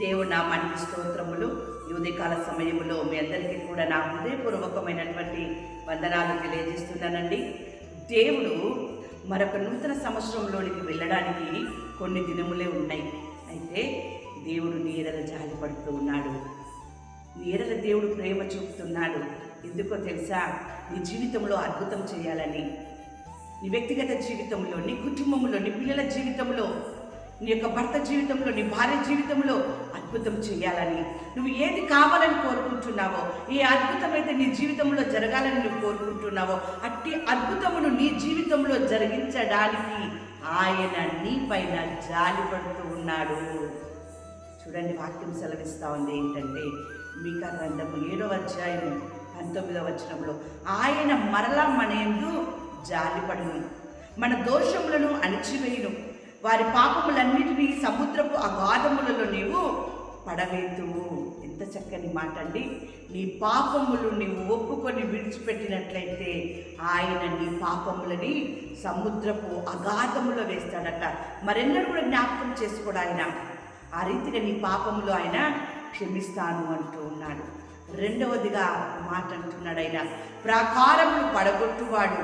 దేవుడు నామానికి స్తోత్రములు. ఈ సమయంలో మీ అందరికీ కూడా నా హృదయపూర్వకమైనటువంటి వందనాలు తెలియజేస్తున్నానండి. దేవుడు మరొక నూతన సంవత్సరంలోనికి వెళ్ళడానికి కొన్ని దినములే ఉన్నాయి. అయితే దేవుడు నీరల జాలి పడుతూ ఉన్నాడు. నీరల దేవుడు ప్రేమ చూపుతున్నాడు. ఎందుకో తెలుసా? నీ జీవితంలో అద్భుతం చేయాలని. నీ వ్యక్తిగత జీవితంలో నీ కుటుంబంలో నీ పిల్లల జీవితంలో నీ యొక్క భర్త జీవితంలో నీ భార్య జీవితంలో అద్భుతం చేయాలని నువ్వు ఏది కావాలని కోరుకుంటున్నావో ఏ అద్భుతం అయితే నీ జీవితంలో జరగాలని నువ్వు కోరుకుంటున్నావో అట్టి అద్భుతమును నీ జీవితంలో జరిగించడానికి ఆయన నీ పైన జాలి పడుతూ ఉన్నాడు. చూడండి వాక్యం సెలవిస్తూ ఉంది ఏంటంటే మీకా గ్రంథము ఏడవ అధ్యాయం పంతొమ్మిదవ వచనంలో ఆయన మరలా మన యందు జాలిపడును మన దోషములను అణిచివేయును వారి పాపములన్నిటినీ సముద్రపు అగాధములలో నీవు పడవేతువు ఎంత చక్కని మాట అండి నీ పాపములు నీవు ఒప్పుకొని విడిచిపెట్టినట్లయితే ఆయన నీ పాపములని సముద్రపు అగాధములో వేస్తాడట. మరెన్నడూ కూడా జ్ఞాపకం చేసుకోడు ఆయన. ఆ రీతిగా నీ పాపములు ఆయన క్షమిస్తాను అంటూ ఉన్నాడు. రెండవదిగా మాట అంటున్నాడు ఆయన. ప్రాకారములు పడగొట్టువాడు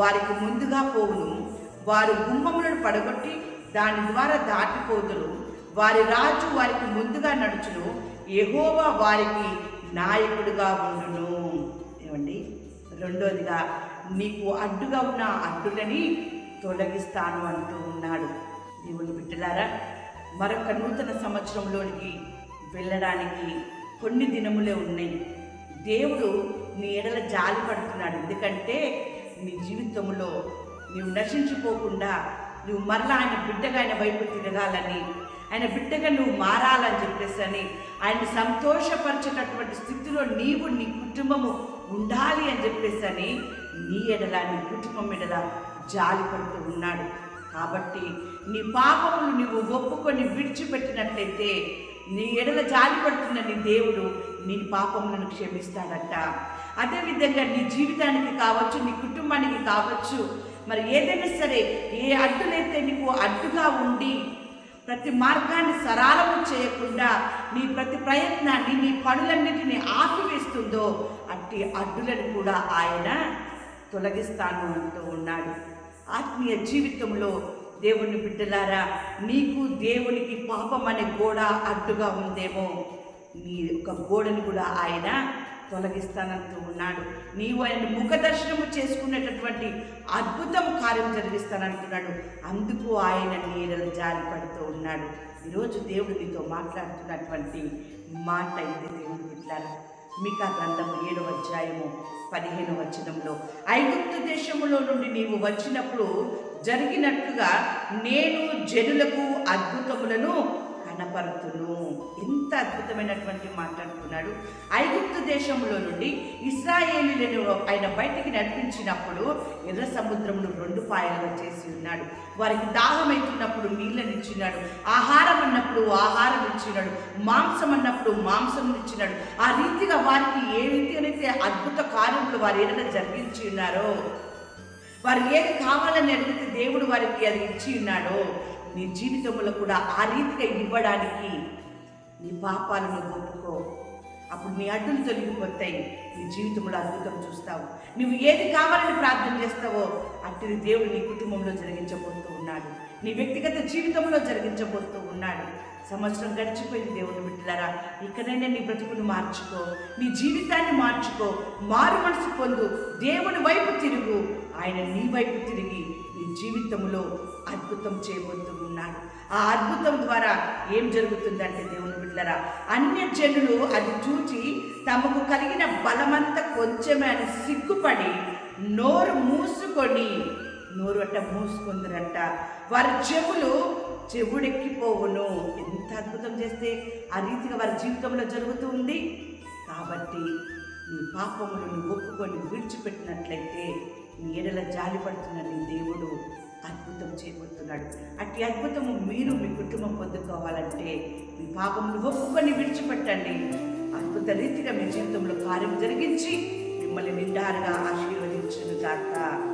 వారికి ముందుగా పోవును. వారు గుమ్మములను పడగొట్టి దాని ద్వారా దాటిపోదురు. వారి రాజు వారికి ముందుగా నడుచును. ఎహోవా వారికి నాయకుడిగా ఉండును. ఏమండి? రెండోదిగా నీకు అడ్డుగా ఉన్న అడ్డులని తొలగిస్తాను అంటూ ఉన్నాడు. దేవుని బిడ్డలారా మరొక నూతన సంవత్సరంలోనికి వెళ్ళడానికి కొన్ని దినములే ఉన్నాయి. దేవుడు నీ ఎడల జాలి పడుతున్నాడు. ఎందుకంటే నీ జీవితంలో నీవు నశించిపోకుండా నువ్వు మరలా ఆయన బిడ్డగా ఆయన వైపు తిరగాలని ఆయన బిడ్డగా నువ్వు మారాలని చెప్పేసి అని ఆయన సంతోషపరచేటటువంటి స్థితిలో నీవు నీ కుటుంబము ఉండాలి అని చెప్పేసి అని నీ ఎడల నీ కుటుంబం ఎడల జాలి పడుతూ ఉన్నాడు. కాబట్టి నీ పాపములు నువ్వు ఒప్పుకొని విడిచిపెట్టినట్లయితే నీ ఎడల జాలి పడుతున్న నీ దేవుడు నీ పాపములను క్షమిస్తాడట. అదేవిధంగా నీ జీవితానికి కావచ్చు నీ కుటుంబానికి కావచ్చు మరి ఏదైనా సరే ఏ అడ్డులైతే నీకు అడ్డుగా ఉండి ప్రతి మార్గాన్ని సరాలము చేయకుండా నీ ప్రతి ప్రయత్నాన్ని నీ పనులన్నిటినీ ఆపివేస్తుందో అట్టి అడ్డులను కూడా ఆయన తొలగిస్తాను అంటూ ఉన్నాడు. ఆత్మీయ జీవితంలో దేవుని బిడ్డలారా నీకు దేవునికి పాపం అనే గోడ అడ్డుగా ఉందేమో నీ యొక్క గోడని కూడా ఆయన తొలగిస్తానంటూ ఉన్నాడు. నీవు ఆయన ముఖ దర్శనము చేసుకునేటటువంటి అద్భుతం కార్యం జరిగిస్తానంటున్నాడు. అందుకు ఆయన నీడలు జాలి పడుతూ ఉన్నాడు. ఈరోజు దేవుడు నీతో మాట్లాడుతున్నటువంటి మాట ఇది దేవుడు బిడ్డలారా మీకా గ్రంథము ఏడవ అధ్యాయము పదిహేను వచనంలో ఐగుప్తు దేశములో నుండి నీవు వచ్చినప్పుడు జరిగినట్లుగా నేను జనులకు అద్భుతములను కనపరుతును. ఎంత అద్భుతమైనటువంటి మాట్లాడుతున్నాడు. ఐగుప్తు దేశంలో నుండి ఇస్రాయేలీలను ఆయన బయటికి నడిపించినప్పుడు ఎర్ర సముద్రమును రెండు పాయలుగా చేసి ఉన్నాడు. వారికి దాహం అవుతున్నప్పుడు నీళ్ళని ఇచ్చినాడు. ఆహారం అన్నప్పుడు ఆహారం ఇచ్చినాడు. మాంసం అన్నప్పుడు మాంసం ఇచ్చినాడు. ఆ రీతిగా వారికి ఏ రీతిగానైతే అద్భుత కార్యములు వారు ఏదైనా జరిగించి ఉన్నారో వారు ఏది కావాలని అడిగితే దేవుడు వారికి అది ఇచ్చి ఉన్నాడో. నీ జీవితంలో కూడా ఆ రీతిగా ఇవ్వడానికి నీ పాపాలను ఒప్పుకో. అప్పుడు నీ అడ్డులు తొలగిపోతాయి. నీ జీవితంలో అద్భుతం చూస్తావు. నువ్వు ఏది కావాలని ప్రార్థన చేస్తావో అట్టిది దేవుడు నీ కుటుంబంలో జరిగించబోతూ ఉన్నాడు. నీ వ్యక్తిగత జీవితంలో జరిగించబోతూ ఉన్నాడు. సంవత్సరం గడిచిపోయింది దేవుని బిడ్డలారా. ఇక్కడైనా నీ బ్రతుకును మార్చుకో. నీ జీవితాన్ని మార్చుకో. మారు మనసు పొందు. దేవుని వైపు తిరుగు. ఆయన నీ వైపు తిరిగి నీ జీవితంలో అద్భుతం చేయబోతూ ఉన్నాడు. ఆ అద్భుతం ద్వారా ఏం జరుగుతుందంటే దేవుని బిడ్డరా అన్య జనులు అది చూచి తమకు కలిగిన బలమంతా కొంచెమే అని సిగ్గుపడి నోరు మూసుకొని నోరు అట్ట మూసుకుందరంట. వారి చెవులు చెవుడెక్కిపోవును. ఎంత అద్భుతం చేస్తే ఆ రీతిగా వారి జీవితంలో జరుగుతూ ఉంది. కాబట్టి నీ పాపములను ఒప్పుకొని విడిచిపెట్టినట్లయితే నీ ఎడల జాలి పడుతున్న నీ దేవుడు అద్భుతం చేయబోతున్నాడు. అట్టి అద్భుతము మీరు మీ కుటుంబం పొందుకోవాలంటే మీ పాపములు ఒప్పుకొని విడిచిపెట్టండి. అద్భుత రీతిగా మీ జీవితంలో కార్యం జరిగించి మిమ్మల్ని నిండారుగా ఆశీర్వదించను గాక.